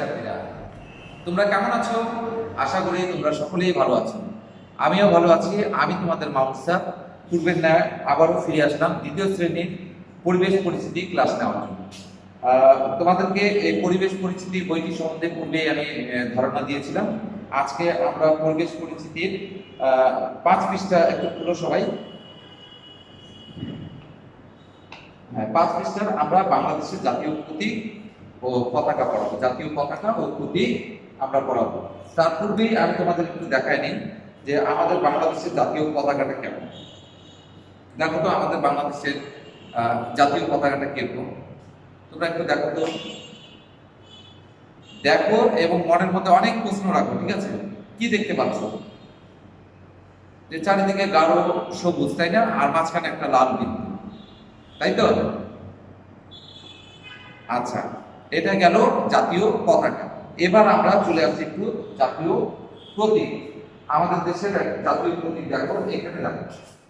শিক্ষার্থীরা তোমরা কেমন আছো? আশা করি তোমরা সকলেই ভালো আছো। আমিও ভালো আছি আমি তোমাদের মাহমুদ পূর্বের ন্যায় আবারও ফিরে আসলাম দ্বিতীয় শ্রেণির পরিবেশ পরিস্থিতি ক্লাস নেওয়ার জন্য। তোমাদেরকে এই পরিবেশ পরিস্থিতি বইটি সম্বন্ধে পূর্বে আমি ধারণা দিয়েছিলাম। আজকে আমরা পরিবেশ পরিস্থিতির পাঁচ পৃষ্ঠা একটু খুলো সবাই। হ্যাঁ, পাঁচ পৃষ্ঠার আমরা বাংলাদেশের জাতীয় প্রতীক ও পতাকা পড়াবো জাতীয় পতাকা ও প্রতীক আমরা পড়াবো তার পূর্বেই আমি তোমাদের একটু দেখাই নিই যে আমাদের বাংলাদেশের জাতীয় পতাকাটা কেমন। দেখো তো আমাদের বাংলাদেশের জাতীয় পতাকাটা কীরকম। তোমরা একটু দেখো তো। দেখো এবং মনের মধ্যে অনেক প্রশ্ন রাখো, ঠিক আছে? কি দেখতে পাচ্ছ? যে চারিদিকে গাঢ় সবুজ, তাই না? আর মাঝখানে একটা লাল বিন্দু। তাই তো? আচ্ছা। এটা গেল জাতীয় পতাকা। এবার আমরা চলে আসছি একটু জাতীয় প্রতীক। আমাদের দেশের জাতীয় প্রতীক দেখো, এখানে দেখো।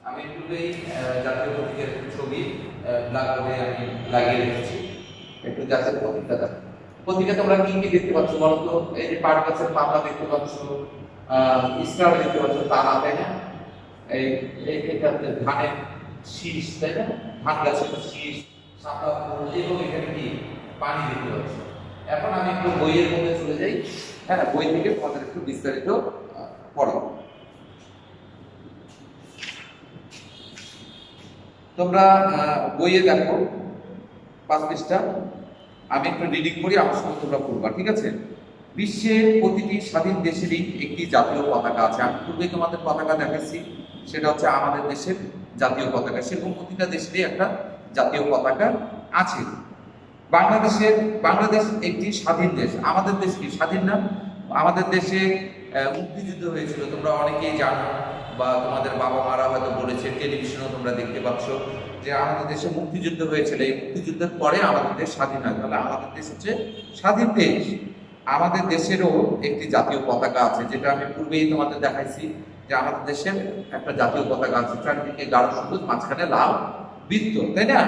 আমি একটু এই জাতীয় প্রতীকের ছবি ব্ল্যাক করে আমি লাগিয়ে রেখেছি। একটু জাতীয় প্রতীকটা দেখো। প্রতীকে তোমরা কি কি দেখতে পাচ্ছ বলো তো? এই যে পাট গাছের পাতা দেখতে পাচ্ছ, আহ স্টার দেখতে পাচ্ছ, তারা, তাই না? এই এটাতে ধানের শীষ, তাই না? ধান গাছের শীষ এবং এখানে কি? পানি দিতে পাচ্ছি এখন আমি একটু বইয়ের মধ্যে চলে যাই। হ্যাঁ বই থেকে তোমাদের একটু বিস্তারিত পড়াবো তোমরা বইয়ে দেখো, পাঁচ পৃষ্ঠা। আমি একটু রিডিং করি, আমার সঙ্গে তোমরা পড়বা, ঠিক আছে? বিশ্বের প্রতিটি স্বাধীন দেশেরই একটি জাতীয় পতাকা আছে। আমি পূর্বে তোমাদের পতাকা দেখাচ্ছি। সেটা হচ্ছে আমাদের দেশের জাতীয় পতাকা। সেরকম প্রতিটা দেশেরই একটা জাতীয় পতাকা আছে। বাংলাদেশের, বাংলাদেশ একটি স্বাধীন দেশ। আমাদের দেশ কি স্বাধীন না? আমাদের দেশে মুক্তিযুদ্ধ হয়েছিল। তোমরা অনেকেই জানো বা তোমাদের বাবা মারা হয়তো বলেছে, টেলিভিশনেও তোমরা দেখতে পাচ্ছ যে আমাদের দেশে মুক্তিযুদ্ধ হয়েছিল। এই মুক্তিযুদ্ধের পরে আমাদের দেশ স্বাধীন হয়। তাহলে আমাদের দেশ হচ্ছে স্বাধীন দেশ। আমাদের দেশেরও একটি জাতীয় পতাকা আছে, যেটা আমি পূর্বেই তোমাদের দেখাইছি যে আমাদের দেশের একটা জাতীয় পতাকা আছে। চারিদিকে গাঢ় সবুজ, মাঝখানে লাল বৃত্ত, তাই না?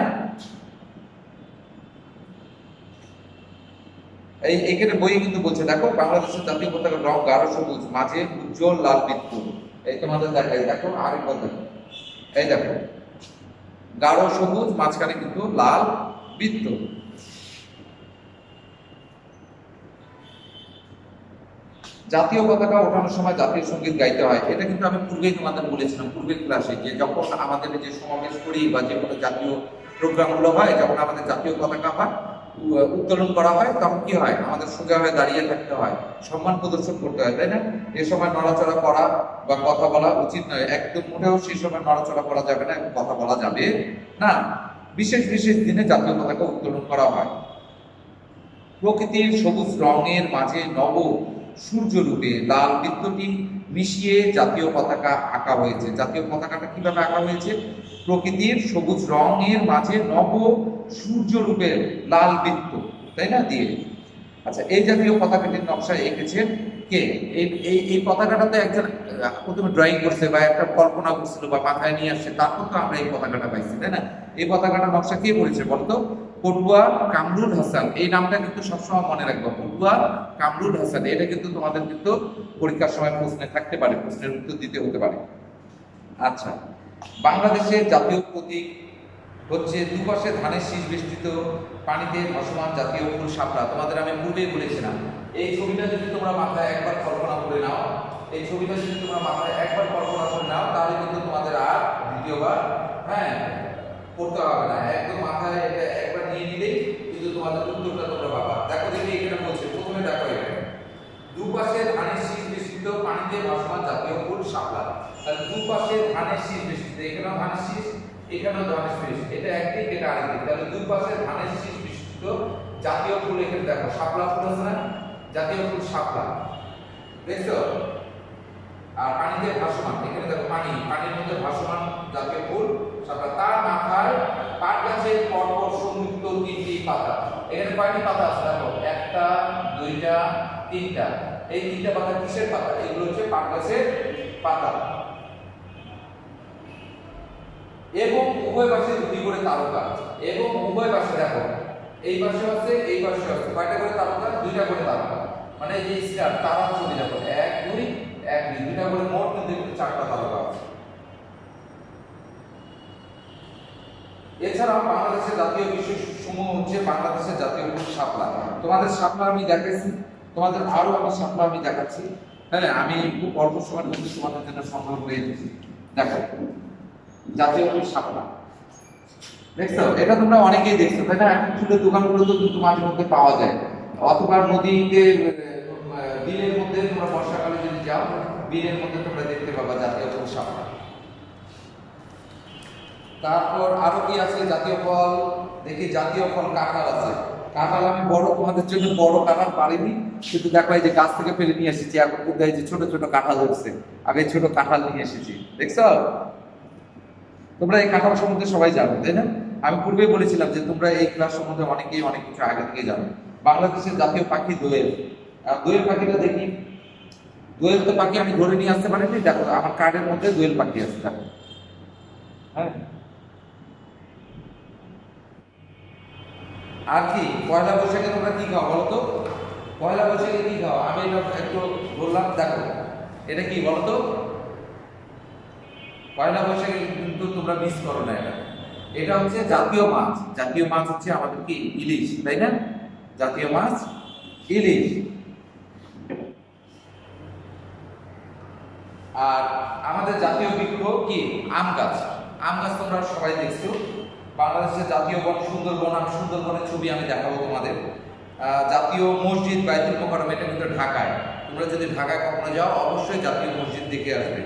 এই এখানে বই কিন্তু বলছে, দেখো, বাংলাদেশের জাতীয় পতাকার রং গাঢ় সবুজ, মাঝে উজ্জ্বল লাল বৃত্ত এই তোমাদের দেখাই দেখো আরেকবার দেখো। এই দেখো, গাঢ় সবুজ, মাঝখানে কিন্তু লাল জাতীয় পতাকা ওঠানোর সময় জাতীয় সংগীত গাইতে হয়। এটা কিন্তু আমি পূর্বেই তোমাদের বলেছিলাম, পূর্বের ক্লাসে, যে যখন আমাদের যে সমাবেশ করি বা যে কোনো জাতীয় প্রোগ্রামগুলো হয়, যখন আমাদের জাতীয় পতাকা হয় উত্তোলন করা হয়, তখন কি হয়? আমাদের সোজা হয়ে দাঁড়িয়ে থাকতে হয়। সম্মান প্রদর্শন করতে হয়, তাই না? এ সময় নড়াচড়া করা বা কথা বলা উচিত নয়। একদম মোটেও সেই সময় নড়াচড়া করা যাবে না কথা বলা যাবে না। বিশেষ বিশেষ দিনে জাতীয় পতাকা উত্তোলন করা হয়। প্রকৃতির সবুজ রঙের মাঝে নব সূর্য রূপে লাল বৃত্তটি মিশিয়ে জাতীয় পতাকা আঁকা হয়েছে। জাতীয় পতাকাটা কীভাবে আঁকা হয়েছে? প্রকৃতির সবুজ রঙের মাঝে নব সূর্য রূপের লাল বৃত্ত, তাই না? দিয়ে। আচ্ছা এই জাতীয় পতাকাটির নকশা এঁকেছেন কে? এই এই এই পতাকাটাতে একজন প্রথমে ড্রয়িং করছে বা একটা কল্পনা করছিল বা মাথায় নিয়ে আসছে, তারপর তো আমরা এই পতাকাটা পাইছি, তাই না? এই পতাকাটা নকশা কে করেছে বলতো? পটুয়া কামরুল হাসান। এই নামটা কিন্তু সবসময় মনে রাখব, পটুয়া কামরুল হাসান। এটা কিন্তু তোমাদের কিন্তু পরীক্ষার সময় প্রশ্নে থাকতে পারে, প্রশ্নের উত্তর দিতে হতে পারে। আচ্ছা বাংলাদেশের জাতীয় প্রতীক হচ্ছে দুপাশে ধানের শীষ বেষ্টিত, পানিতে ভাসমান জাতীয় ফুল শাপলা। তোমাদের আমি পূর্বেই বলেছিলাম, এই ছবিটা যদি তোমরা মাথায় একবার কল্পনা করে নাও, এই ছবিটা যদি তোমরা মাথায় একবার কল্পনা করে নাও, তাহলে কিন্তু তোমাদের আর দ্বিতীয়বার হ্যাঁ পড়তে হবে না। একদম মাথায় এটা একবার নিয়ে নিলেই কিন্তু তোমাদের উত্তরটা তোমরা পাবা। দেখো দেখি এখানে বলছে, প্রথমে দেখো এখানে। দুপাশে ধানের শীষ বেষ্টিত, পানিতে ভাসমান জাতীয় ফুল শাপলা। তাহলে দুপাশে ধানের শীষ বেষ্টিত, এখানেও ধানের শীষ এখানেও ধানের শীষ, এটা একদিক, এটা আরেকদিক। তাহলে দুপাশে ধানের শীষ বেষ্টিত জাতীয় ফুল এখানে দেখো, শাপলা ফুল আছে না? জাতীয় ফুল শাপলা। দেখছ? আর পানিতে ভাসমান, এখানে দেখো পানি, পানির মধ্যে ভাসমান জাতীয় ফুল, শাপলা। তার মাথায় পাট গাছের পরপর সংযুক্ত তিনটি পাতা। এখানে কয়টি পাতা আছে দেখো? একটা, দুইটা, তিনটা। এই তিনটা পাতা কিসের পাতা? এগুলো হচ্ছে পাট গাছের পাতা। এবং উভয় পাশে দুটি করে তারকা। এবং উভয় পাশে দেখো, এই পাশে আছে এই পাশে আছে কয়টা করে তারকা? দুইটা করে তারকা। মানে যে স্টার, তারা ছবি দেখো, এক, দুই এক, দুই। দুইটা করে মোট কিন্তু চারটা তারকা আছে। এছাড়াও বাংলাদেশের জাতীয় বিষয় সমূহ হচ্ছে বাংলাদেশের জাতীয় ফুল শাপলা। তোমাদের শাপলা আমি দেখাচ্ছি তোমাদের আরও আমি শাপলা আমি দেখাচ্ছি। হ্যাঁ আমি খুব অল্প সময়ের মধ্যে তোমাদের জন্য সংগ্রহ করে এনেছি দেখো তারপর আরও কি আছে? জাতীয় ফল, দেখি জাতীয় ফল কাঁঠাল আছে। কাঁঠাল আমি বড়, তোমাদের জন্য বড় কাঁঠাল পারিনি, কিন্তু দেখো যে গাছ থেকে ফেলে নিয়ে এসেছি এখন যে ছোট ছোট কাঁঠাল হচ্ছে এই ছোট কাঁঠাল নিয়ে এসেছি। দেখছ তোমরা এই কাঠামো সম্বন্ধে সবাই জানো, তাই না? আমি পূর্বেই বলেছিলাম যে তোমরা এই ক্লাস সম্বন্ধে অনেকেই অনেক কিছু আগে থেকে জানো। বাংলাদেশের জাতীয় পাখি দোয়েল। দোয়েল পাখিটা দেখি। দোয়েল তো পাখি আমি ধরে নিয়ে আসতে পারিনি, দেখো আমার কার্ডের মধ্যে দোয়েল পাখি আছে, দেখো। হ্যাঁ। আর কি, পয়লা বৈশাখে তোমরা কি খাও বলো তো? পয়লা বৈশাখে কি খাও? আমি এটা একটু বললাম, দেখো। এটা কি বলতো পয়লা বৈশাখে কিন্তু তোমরা মিস করো না এটা। এটা হচ্ছে জাতীয় মাছ। জাতীয় মাছ হচ্ছে আমাদের কি? ইলিশ, তাই না? জাতীয় মাছ, ইলিশ। আর আমাদের জাতীয় বৃক্ষ কি? আম গাছ। আম গাছ তোমরা সবাই দেখছ। বাংলাদেশের জাতীয় বন সুন্দরবন, আমি সুন্দরবনের ছবি আমি দেখাবো তোমাদের। জাতীয় মসজিদ বাইতুল মোকাররম, এটা কিন্তু ঢাকায়। তোমরা যদি ঢাকায় কখনো যাও, অবশ্যই জাতীয় মসজিদ দেখে আসবে।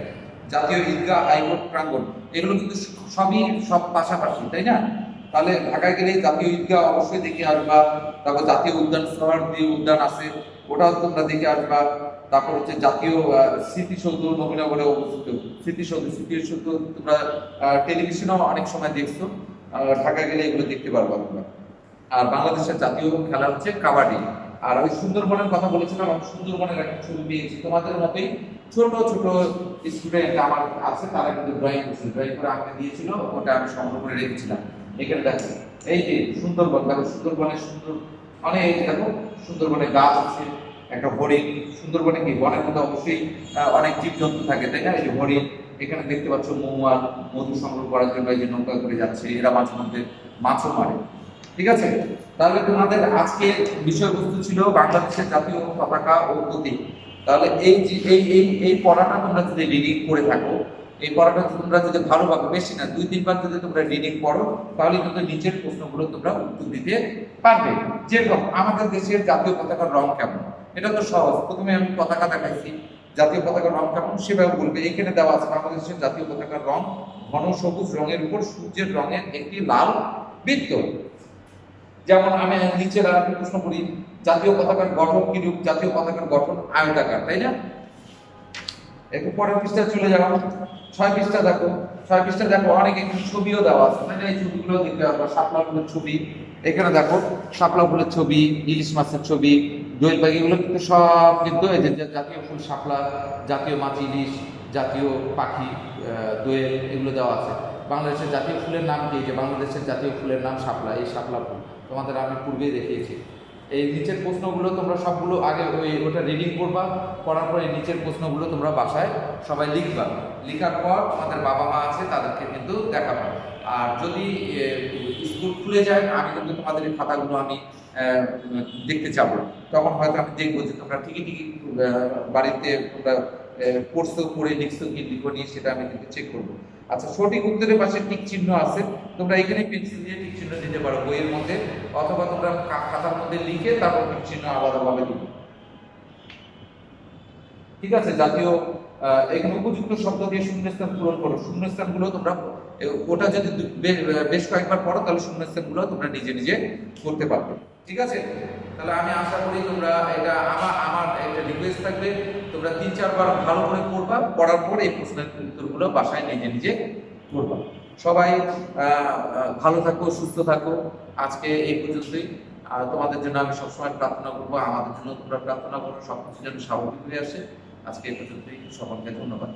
জাতীয় ঈদগাহ, হাইকোর্ট, প্রাঙ্গণ। এগুলো কিন্তু সবই সব পাশাপাশি, তাই না? তাহলে ঢাকায় গেলে জাতীয় ঈদগাহ অবশ্যই দেখে আসবা, তারপর জাতীয় উদ্যান সোহরাওয়ার্দী উদ্যান আছে, ওটাও তোমরা দেখে আসবা। তারপর হচ্ছে জাতীয় স্মৃতিসৌধ নবীনগরে অবস্থিত। স্মৃতিসৌধ স্মৃতিসৌধ তোমরা টেলিভিশনেও অনেক সময় দেখছ ঢাকায় গেলে এগুলো দেখতে পারবা তোমরা। আর বাংলাদেশের জাতীয় খেলা হচ্ছে কাবাডি। আর ওই সুন্দরবনের কথা বলেছিলাম, আমি সুন্দরবনের একটা ছবি পেয়েছি। তোমাদের মতোই ছোট ছোট স্টুডেন্ট আমার আছে, তারা কিন্তু ড্রয়িং করছে। ড্রয়িং করে আমাকে দিয়েছিল, ওটা আমি সংগ্রহ করে রেখেছিলাম। এখানে দেখো এই যে সুন্দরবন, দেখো সুন্দরবনের সুন্দর অনেক যে দেখো সুন্দরবনে গাছ আছে, একটা হরিণ। সুন্দরবনে কি, বনের মধ্যে অবশ্যই অনেক জীবজন্তু থাকে, তাই না? এই যে হরিণ, এখানে দেখতে পাচ্ছ মৌয়া মধু সংগ্রহ করার জন্য এই যে নৌকা করে যাচ্ছে, এরা মাঝে মধ্যে মাছও মারে। ঠিক আছে? তাহলে তোমাদের আজকে বিষয়বস্তু ছিল বাংলাদেশের জাতীয় পতাকা ও প্রতীক। তাহলে এই যে, এই এই এই পড়াটা তোমরা যদি রিডিং করে থাকো, এই পড়াটা তোমরা যদি ভালোভাবে বেশি না, দুই, তিনবার যদি তোমরা রিডিং পড়ো, তাহলে কিন্তু নিচের প্রশ্নগুলো তোমরা উত্তর দিতে পারবে। যেরকম আমাদের দেশের জাতীয় পতাকার রং কেমন? এটা তো সহজ। প্রথমে আমি পতাকা দেখাইছি। জাতীয় পতাকার রং কেমন? সেভাবে বলবে। এখানে দেওয়া আছে বাংলাদেশের জাতীয় পতাকার রং ঘন সবুজ রঙের উপর সূর্যের রঙের একটি লাল বৃত্ত। যেমন আমি নিচে আর প্রশ্ন করি, জাতীয় পতাকার গঠন কিরূপ? জাতীয় পতাকার গঠন আয়তাকার, তাই না? একটু পরের পৃষ্ঠা চলে যাব ছয় পৃষ্ঠা দেখো। ছয় পৃষ্ঠা দেখো, অনেক একটু ছবিও দেওয়া আছে, তাই না? এই ছবিগুলো দেখতে পারব শাপলা ফুলের ছবি, এখানে দেখো, শাপলা ফুলের ছবি, ইলিশ মাছের ছবি, দোয়েল পাখি, এগুলো কিন্তু সব কিন্তু এই যে জাতীয় ফুল, শাপলা, জাতীয় মাছ, ইলিশ জাতীয় পাখি দোয়েল এগুলো দেওয়া আছে। বাংলাদেশের জাতীয় ফুলের নাম কি? যে বাংলাদেশের জাতীয় ফুলের নাম শাপলা, এই শাপলা ফুল। তোমাদের আমি পূর্বেই দেখিয়েছি। এই নিচের প্রশ্নগুলো তোমরা সবগুলো আগে ওই ওটা রিডিং করবা, করার পর এই নিচের প্রশ্নগুলো তোমরা বাসায় সবাই লিখবা। লেখার পর তোমাদের বাবা মা আছে, তাদেরকে কিন্তু দেখাবা। আর যদি স্কুল খুলে যায়, আমি কিন্তু তোমাদের এই খাতাগুলো আমি দেখতে চাবো। তখন হয়তো আমি দেখব যে তোমরা ঠিকই ঠিকই বাড়িতে তোমরা পড়ছো, পড়ে লিখছো, কি সেটা আমি কিন্তু চেক করব। আচ্ছা সঠিক উত্তরের পাশে টিক চিহ্ন আছে। তোমরা এখানে পেন্সিল দিয়ে টিক চিহ্ন দিতে পারো, বইয়ের মধ্যে, অথবা তোমরা খাতার মধ্যে লিখে তারপর টিক চিহ্ন আলাদাভাবে দিবে। ঠিক আছে? জাতীয় এখানে উপযুক্ত শব্দ দিয়ে শূন্যস্থান পূরণ করো। শূন্যস্থানগুলো তোমরা ওটা যদি বেশ কয়েকবার পড়ো, তাহলে শূন্যস্থানগুলো তোমরা নিজে নিজে করতে পারবে। ঠিক আছে? তাহলে আমি আশা করি তোমরা এটা আমার আমার একটা রিকোয়েস্ট থাকবে, তোমরা তিন, চারবার ভালো করে পড়বা, পড়ার পর এই প্রশ্নের উত্তরগুলো বাসায় নিজে নিজে করবা। সবাই ভালো থাকো, সুস্থ থাকো। আজকে এই পর্যন্তই। আর তোমাদের জন্য আমি সবসময় প্রার্থনা করব, আমাদের জন্য তোমরা প্রার্থনা করো সব কিছু যেন স্বাভাবিক হয়ে আসে। আজকে এই পর্যন্তই। সকলকে ধন্যবাদ।